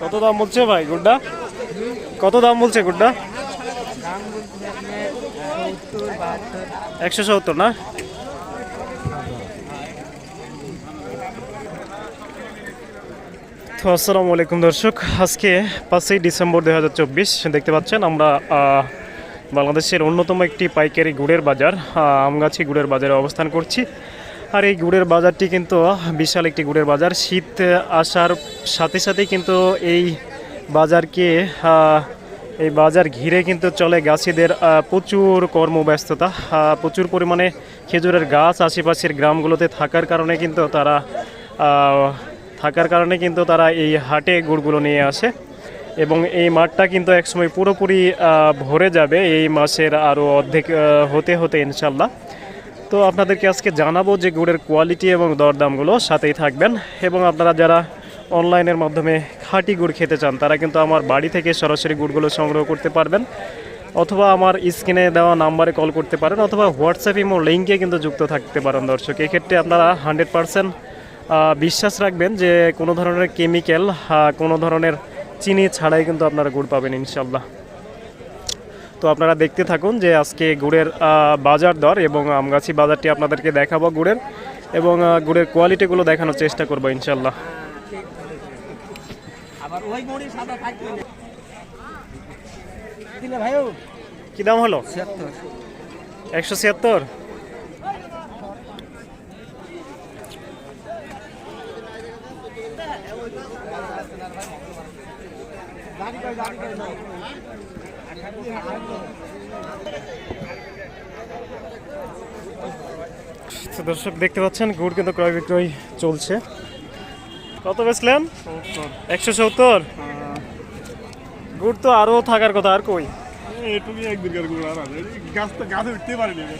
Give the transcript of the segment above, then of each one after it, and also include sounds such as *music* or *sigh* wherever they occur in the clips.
কত দাম বলছে ভাই গুড্ডা? কত দাম বলছে গুড্ডা? একশো সত্তর না? তো আসসালামু আলাইকুম দর্শক। আজকে পাঁচই ডিসেম্বর দু হাজার চব্বিশ, দেখতে পাচ্ছেন আমরা বাংলাদেশের অন্যতম একটি পাইকারি গুড়ের বাজার আমগাছি গুড়ের বাজারে অবস্থান করছি। আর এই গুড়ের বাজারটি কিন্তু বিশাল একটি গুড়ের বাজার। শীত আসার সাথে সাথেই কিন্তু এই বাজারকে এই বাজার ঘিরে কিন্তু চলে গাছিদের প্রচুর কর্মব্যস্ততা প্রচুর পরিমাণে খেজুরের গাছ আশেপাশের গ্রামগুলোতে থাকার কারণে কিন্তু তারা থাকার কারণে কিন্তু তারা এই হাটে গুড়গুলো নিয়ে আসে। এবং এই মাঠটা কিন্তু একসময় পুরোপুরি ভরে যাবে। এই মাসের আরও অর্ধেক হতে হতে ইনশাল্লাহ তো আপনাদেরকে আজকে জানাব যে গুড়ের কোয়ালিটি এবং দরদামগুলো সাথেই থাকবেন। এবং আপনারা যারা অনলাইনের মাধ্যমে খাঁটি গুড় খেতে চান, তারা কিন্তু আমার বাড়ি থেকে সরাসরি গুড়গুলো সংগ্রহ করতে পারবেন। অথবা আমার স্ক্রিনে দেওয়া নাম্বারে কল করতে পারেন, অথবা হোয়াটসঅ্যাপ ইমো লিঙ্কে কিন্তু যুক্ত থাকতে পারেন দর্শক। এক্ষেত্রে আপনারা হান্ড্রেড পারসেন্ট বিশ্বাস রাখবেন যে কোনো ধরনের কেমিক্যাল কোনো ধরনের চিনি ছাড়াই কিন্তু আপনারা গুড় পাবেন ইনশাল্লাহ তো আপনারা দেখতে থাকুন যে আজকে গুড়ের বাজার দর এবং আমগাছি বাজারটি আপনাদেরকে দেখাবো গুড়ের এবং গুড়ের কোয়ালিটিগুলো দেখানোর চেষ্টা করব ইনশাল্লাহ কি দাম হলো? একশো ছিয়াত্তর? দর্শক, দেখতে পাচ্ছেন, গুড় কিন্তু ক্রয় বিক্রয় চলছে। কত বেচলেন? একশো সত্তর? গুড় তো আরও থাকার কথা, আর কই? এটুকুই একদিনকার গুড়, আর গাছ তো গাছে উঠতে পারিনি আমি।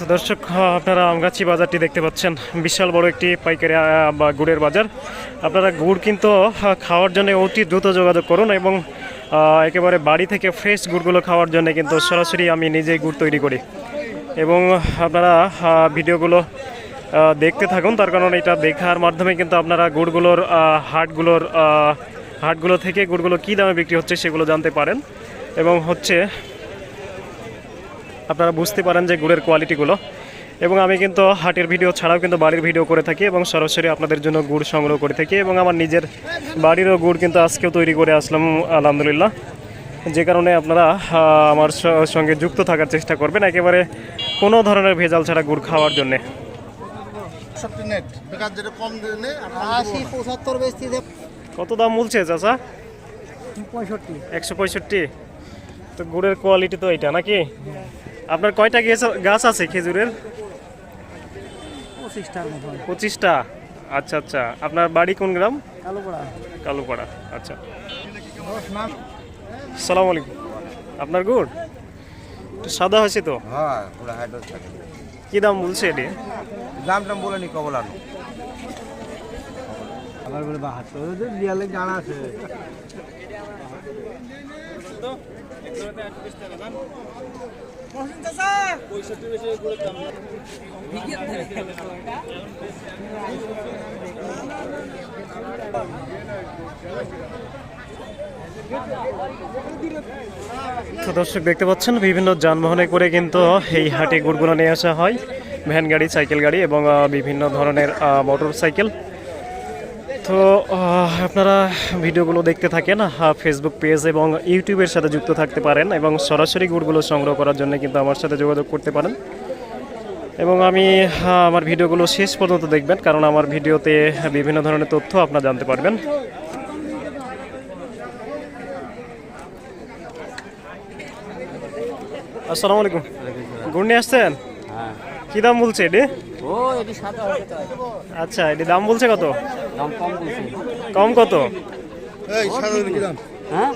তো দর্শক আপনারা আমগাছি বাজারটি দেখতে পাচ্ছেন। বিশাল বড় একটি পাইকারি বা গুড়ের বাজার। আপনারা গুড় কিন্তু খাওয়ার জন্য অতি দ্রুত যোগাযোগ করুন এবং একেবারে বাড়ি থেকে ফ্রেশ গুড়গুলো খাওয়ার জন্য কিন্তু সরাসরি আমি নিজেই গুড় তৈরি করি। এবং, আপনারা ভিডিওগুলো দেখতে থাকুন। তার কারণ এটা দেখার মাধ্যমে কিন্তু আপনারা গুড়গুলোর হাটগুলোর হাটগুলো থেকে গুড়গুলো কী দামে বিক্রি হচ্ছে সেগুলো জানতে পারেন। এবং হচ্ছে আপনারা বুঝতে পারেন যে গুড়ের কোয়ালিটিগুলো এবং আমি কিন্তু হাটের ভিডিও ছাড়াও কিন্তু বাড়ির ভিডিও করে থাকি এবং সরাসরি আপনাদের জন্য গুড় সংগ্রহ করে থাকি এবং আমার নিজের বাড়িরও গুড় কিন্তু আজকেও তৈরি করে আসলাম আলহামদুলিল্লাহ। যে কারণে আপনারা আমার স- সঙ্গে যুক্ত থাকার চেষ্টা করবেন একেবারে কোনো ধরনের ভেজাল ছাড়া গুড় খাওয়ার জন্যে। সবটি নেট বেকার যেটা কম দিনে আশি পঁচাত্তর বেশি কত দাম বলছে চাচা? পঁয়ষট্টি। একশো পঁয়ষট্টি? তো গুড়ের কোয়ালিটি তো এটা নাকি? আপনার কয়টা গেছ- গাছ আছে খেজুরের? পঁচিশটা? আচ্ছা আচ্ছা। আপনার বাড়ি কোন গ্রাম? কালো পড়া কালুপাড়া। আচ্ছা। সালাম আলাইকুম। আপনার গুড়? একটু সাদা হয়েছে তো। হ্যাঁ কি দাম বলছে এটি? দাম টাম বলে নি কবল আনো। আবার বলে বাহাত্তর। রিয়ালে জানা আছে। *laughs* তো দর্শক দেখতে পাচ্ছেন, বিভিন্ন যানবাহনে করে কিন্তু এই হাটে গুড়গুলো নিয়ে আসা হয়। ভ্যান গাড়ি, সাইকেল গাড়ি এবং বিভিন্ন ধরনের মোটর সাইকেল তো আপনারা ভিডিওগুলো দেখতে থাকেন ফেসবুক পেজ এবং ইউটিউবের সাথে যুক্ত থাকতে পারেন এবং সরাসরি গুড়গুলো সংগ্রহ করার জন্য কিন্তু আমার সাথে যোগাযোগ করতে পারেন। এবং আমি আমার ভিডিওগুলো শেষ পর্যন্ত দেখবেন কারণ আমার ভিডিওতে বিভিন্ন ধরনের তথ্য আপনারা জানতে পারবেন। আসসালামু আলাইকুম। গুড় নিয়ে আসছেন কি দাম বলছে এটি? আচ্ছা এটি দাম বলছে কত? দাম কম বলছি। কম কত? এই সাধারণ কি দাম? হ্যাঁ?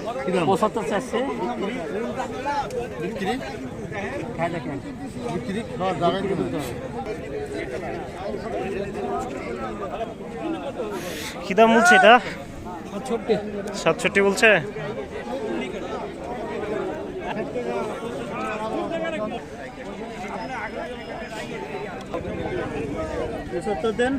কি দাম? বলছে এটা? সাতষট্টি বলছে? পঁচাত্তর দেন।